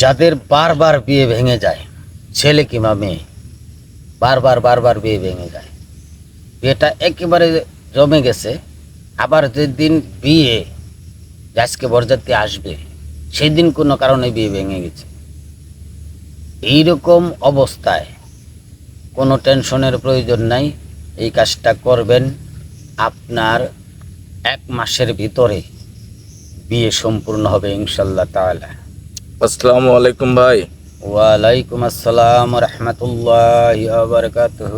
যাদের বারবার বিয়ে ভেঙে যায়, ছেলে কিংবা মেয়ে, বারবার বারবার বিয়ে ভেঙে যায়। বিয়েটা একেবারে জমে গেছে। আবার যেদিন বিয়ে, আজকে বরযাত্রী আসবে সেই দিন কোনো কারণে বিয়ে ভেঙে গেছে। এইরকম অবস্থায় কোনো টেনশনের প্রয়োজন নাই, এই কাজটা করবেন আপনার এক মাসের ভিতরে। বিয়ে সম্পূর্ণ হবে ইনশাল্লাহ তাআলা। আসসালামু আলাইকুম ভাই। ওয়ালাইকুম আসসালাম রহমতুল্লাহ বারকাতুহ।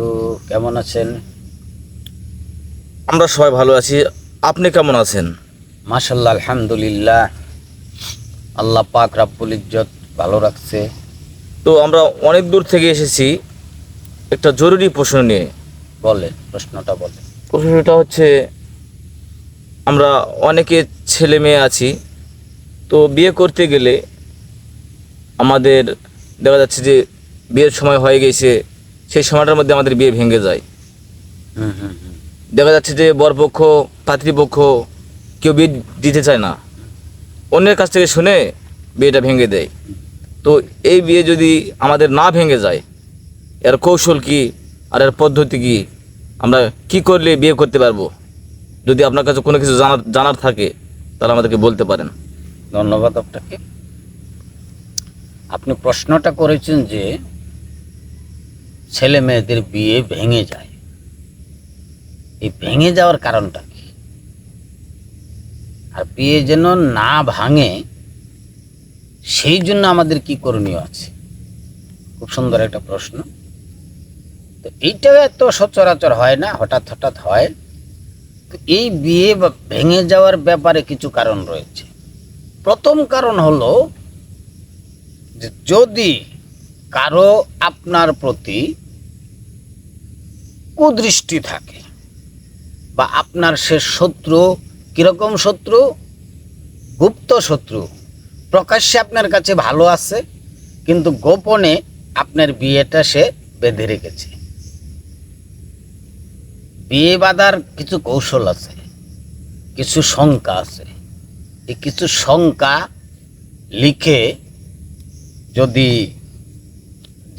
কেমন আছেন? আমরা সবাই ভালো আছি। আপনি কেমন আছেন? মাশাল্লাহ আলহামদুলিল্লাহ। আল্লাহ পাক রাব্বুল ইজ্জত ভালো রাখছে। তো আমরা অনেক দূর থেকে এসেছি একটা জরুরি প্রশ্ন নিয়ে। বলে প্রশ্নটা বলে প্রশ্নটা হচ্ছে আমরা অনেকে ছেলে মেয়ে আছি তো বিয়ে করতে গেলে আমাদের দেখা যাচ্ছে যে বিয়ের সময় হয়ে গেছে সেই সময়টার মধ্যে আমাদের বিয়ে ভেঙে যায়। দেখা যাচ্ছে যে বরপক্ষ পাত্রীপক্ষ কেউ বিয়ে দিতে চায় না। অন্যের কাছ থেকে শুনে বিয়েটা ভেঙে দেয়। তো এই বিয়ে যদি আমাদের না ভেঙে যায় এর কৌশল কি আর এর পদ্ধতি কি? আমরা কি করলে বিয়ে করতে পারব? যদি আপনার কাছে কোনো কিছু জানার জানার থাকে তাহলে আমাদেরকে বলতে পারেন। ধন্যবাদ আপনাকে। আপনি প্রশ্নটা করেছেন যে ছেলে মেয়েদের বিয়ে ভেঙে যায়। এই ভেঙে যাওয়ার কারণটা কি? আর বিয়ে যেন না ভাঙে, সেই জন্য আমাদের কি করণীয় আছে? খুব সুন্দর একটা প্রশ্ন। তো এইটাও এত সচরাচর হয় না, হঠাৎ হঠাৎ হয়। তো এই বিয়ে ভেঙে যাওয়ার ব্যাপারে কিছু কারণ রয়েছে। প্রথম কারণ হলো যে যদি কারও আপনার প্রতি কুদৃষ্টি থাকে বা আপনার সে শত্রু কীরকম শত্রু? গুপ্ত শত্রু। প্রকাশ্যে আপনার কাছে ভালো আছে, কিন্তু গোপনে আপনার বিয়েটা সে বেঁধে রেখেছে। বিয়ে বাঁধার কিছু কৌশল আছে, কিছু শঙ্কা আছে। এই কিছু শঙ্কা লিখে যদি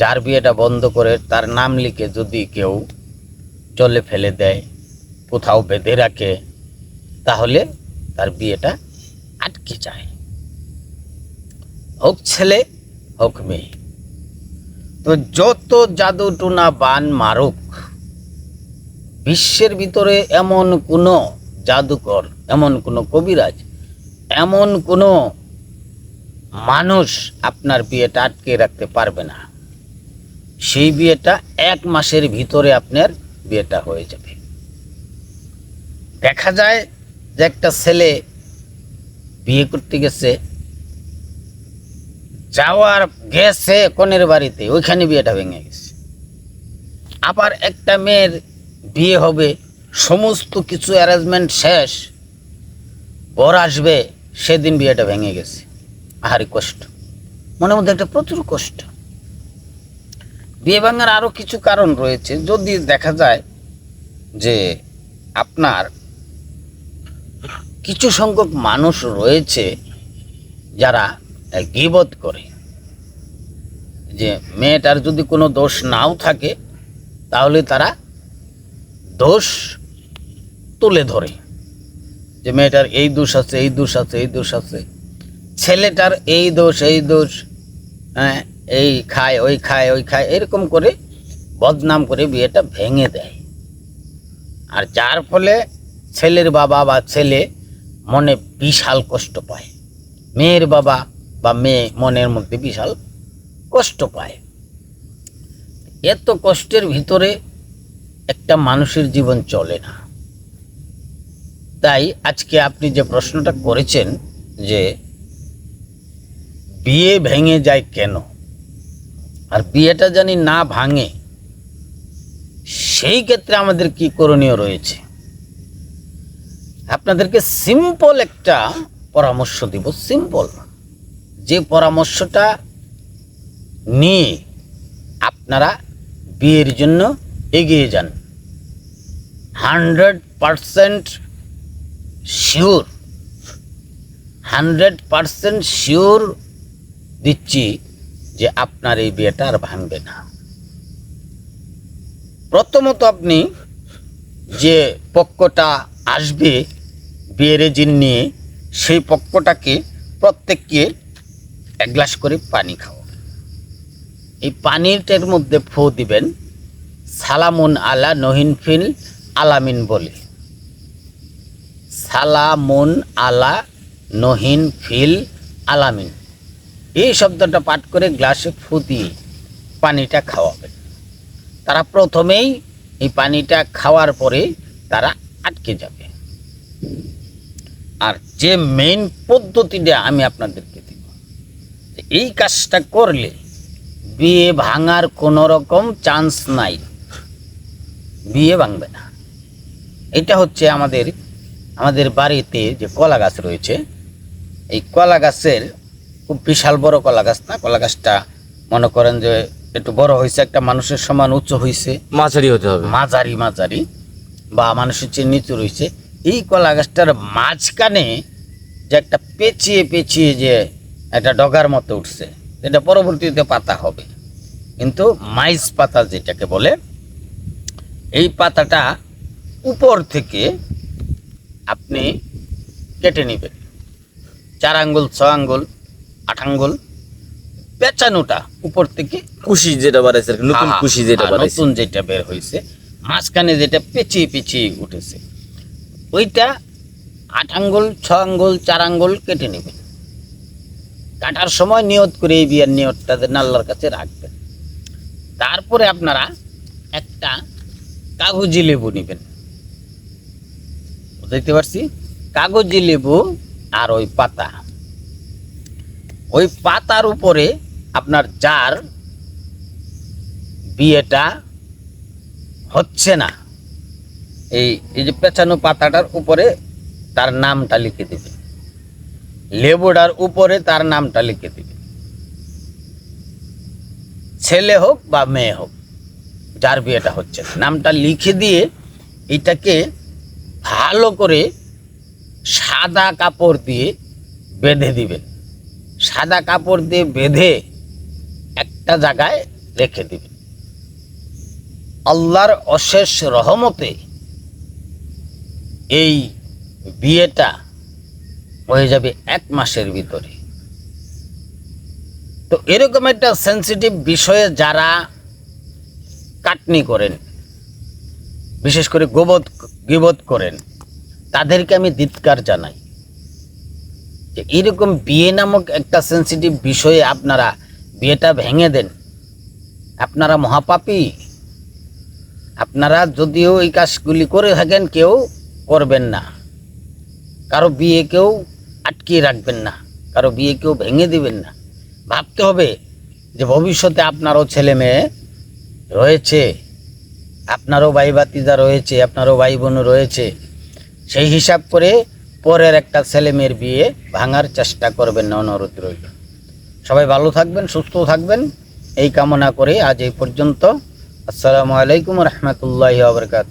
যার বিয়েটা বন্ধ করে তার নাম লিখে যদি কেউ জলে ফেলে দেয়, কোথাও বেঁধে রাখে, তাহলে তার বিয়েটা আটকে যায়। হোক ছেলে, হোক মেয়ে। তো যত জাদু টুনা বান মারুক, বিশ্বের ভিতরে এমন কোনো জাদুকর, এমন কোনো কবিরাজ, এমন কোনো মানুষ আপনার বিয়েটা আটকে রাখতে পারবে না। সেই বিয়েটা এক মাসের ভিতরে আপনার বিয়েটা হয়ে যাবে। দেখা যায় যে একটা ছেলে বিয়ে করতে গেছে, যাওয়ার গেছে কনের বাড়িতে, ওইখানে বিয়েটা ভেঙে গেছে। আবার একটা মেয়ের বিয়ে হবে, সমস্ত কিছু অ্যারেঞ্জমেন্ট শেষ, বর আসবে, সেদিন বিয়েটা ভেঙে গেছে। আহারি কষ্ট, মনের মধ্যে একটা প্রচুর কষ্ট। বিয়ে ভাঙার আরও কিছু কারণ রয়েছে। যদি দেখা যায় যে আপনার কিছু সংখ্যক মানুষ রয়েছে যারা গিবত করে, যে মেয়েটার যদি কোনো দোষ নাও থাকে, তাহলে তারা দোষ তুলে ধরে, যে মেয়েটার এই দোষ আছে, এই দোষ আছে, এই দোষ আছে। ছেলেটার এই দোষ এই দোষ হ্যাঁ এই খায়, ওই খায় ওই খায়, এরকম করে বদনাম করে বিয়েটা ভেঙে দেয়। আর যার ফলে ছেলের বাবা বা ছেলে মনে বিশাল কষ্ট পায়। মেয়ের বাবা বা মেয়ে মনের মধ্যে বিশাল কষ্ট পায়। এত কষ্টের ভিতরে একটা মানুষের জীবন চলে না। তাই আজকে আপনি যে প্রশ্নটা করেছেন যে বিয়ে ভেঙে যায় কেন? আর বিয়েটা জানি না ভাঙে, সেই ক্ষেত্রে আমাদের কি করণীয় রয়েছে? আপনাদেরকে সিম্পল একটা পরামর্শ দিব সিম্পল যে পরামর্শটা নিয়ে আপনারা বিয়ের জন্য এগিয়ে যান। Hundred percent sure, hundred percent sure দিচ্ছি যে আপনার এই বিয়েটা আর ভাঙবে না। প্রথমত আপনি যে পক্ষটা আসবে বিয়ের জিন নিয়ে, সেই পক্ষটাকে প্রত্যেককে এক গ্লাস করে পানি খাওয়াবেন এই পানিটার মধ্যে ফো দিবেন সালামুন আলা নহিন ফিল আলামিন বলে। সালামুন আলা নহিন ফিল আলামিন। এই শব্দটা পাঠ করে গ্লাসে ফু দিয়ে পানিটা খাওয়াবেন তারা প্রথমেই এই পানিটা খাওয়ার পরে তারা আটকে যাবে। আর যে মেইন পদ্ধতিটা আমি আপনাদেরকে দিব এই কাজটা করলে বিয়ে ভাঙার কোনো রকম চান্স নাই। বিয়ে ভাঙবে না। এটা হচ্ছে আমাদের আমাদের বাড়িতে যে কলা গাছ রয়েছে, এই কলা গাছের খুব বিশাল বড় কলা গাছ না? কলা গাছটা মনে করেন যে একটু বড় হয়েছে একটা মানুষের সমান উচ্চ হয়েছে। মাঝারি হতে হবে। মাঝারি মাঝারি। বা মানুষের চেয়ে নিচু রয়েছে। এই কলা গাছটার মাঝখানে যে একটা পেঁচিয়ে পেঁচিয়ে যে একটা ডগার মতো উঠছে এটা পরবর্তীতে পাতা হবে। কিন্তু মাইজ পাতা যেটাকে বলে এই পাতাটা উপর থেকে আপনি কেটে নেবেন। চার আঙ্গুল ছ আঙ্গুল আট আঙ্গুল পেঁচানোটা উপর থেকে কুশি যেটা বাড়াইছে নতুন হ্যাঁ, কুশি যেটা হ্যাঁ, বাড়াইছে। নতুন যেটা বের হয়েছে মাঝখানে যেটা পেঁচিয়ে পেঁচিয়ে উঠেছে। ওইটা আট আঙ্গুল ছ আঙ্গুল চার আঙ্গুল কেটে নেবেন কাটার সময় নিয়ত করে এই বিয়ের নিয়তটা যেন আল্লাহর কাছে রাখবেন। তারপরে আপনারা একটা কাগজি লেবু নেবেন। বুঝতে পারছি? কাগজি লেবু আর ওই পাতা। ওই পাতার উপরে আপনার যার বিয়েটা হচ্ছে না, এই এই যে পেঁচানো পাতাটার উপরে তার নামটা লিখে দেবে। লেবুটার উপরে তার নামটা লিখে দেবে। ছেলে হোক বা মেয়ে হোক, যার বিয়েটা হচ্ছে নামটা লিখে দিয়ে এটাকে ভালো করে সাদা কাপড় দিয়ে বেঁধে দিবেন। সাদা কাপড় দিয়ে বেঁধে একটা জায়গায় রেখে দিবেন আল্লাহর অশেষ রহমতে এই বিয়েটা হয়ে যাবে এক মাসের ভিতরে। তো এরকম একটা সেন্সিটিভ বিষয়ে যারা কাটনি করেন, বিশেষ করে গোবত গিবত করেন, তাদেরকে আমি ধিৎকার জানাই। এরকম বিয়ে নামক একটা সেন্সিটিভ বিষয়ে আপনারা বিয়েটা ভেঙে দেন। আপনারা মহাপাপী। আপনারা যদিও এই কাজগুলি করে থাকেন, কেউ করবেন না। কারও বিয়ে কেউ আটকিয়ে রাখবেন না। কারও বিয়ে কেউ ভেঙে দিবেন না। ভাবতে হবে যে ভবিষ্যতে আপনারও ছেলে মেয়ে রয়েছে, আপনারও ভাই ভাতিজা রয়েছে, আপনারও ভাই বোন রয়েছে। সেই হিসাব করে পরের একটা ছেলেমেয়ের বিয়ে ভাঙার চেষ্টা করবেন না অনুরোধ রইল। সবাই ভালো থাকবেন, সুস্থ থাকবেন। এই কামনা করে আজ এই পর্যন্ত। আসসালামু আলাইকুম রহমতুল্লাহ আবরকাত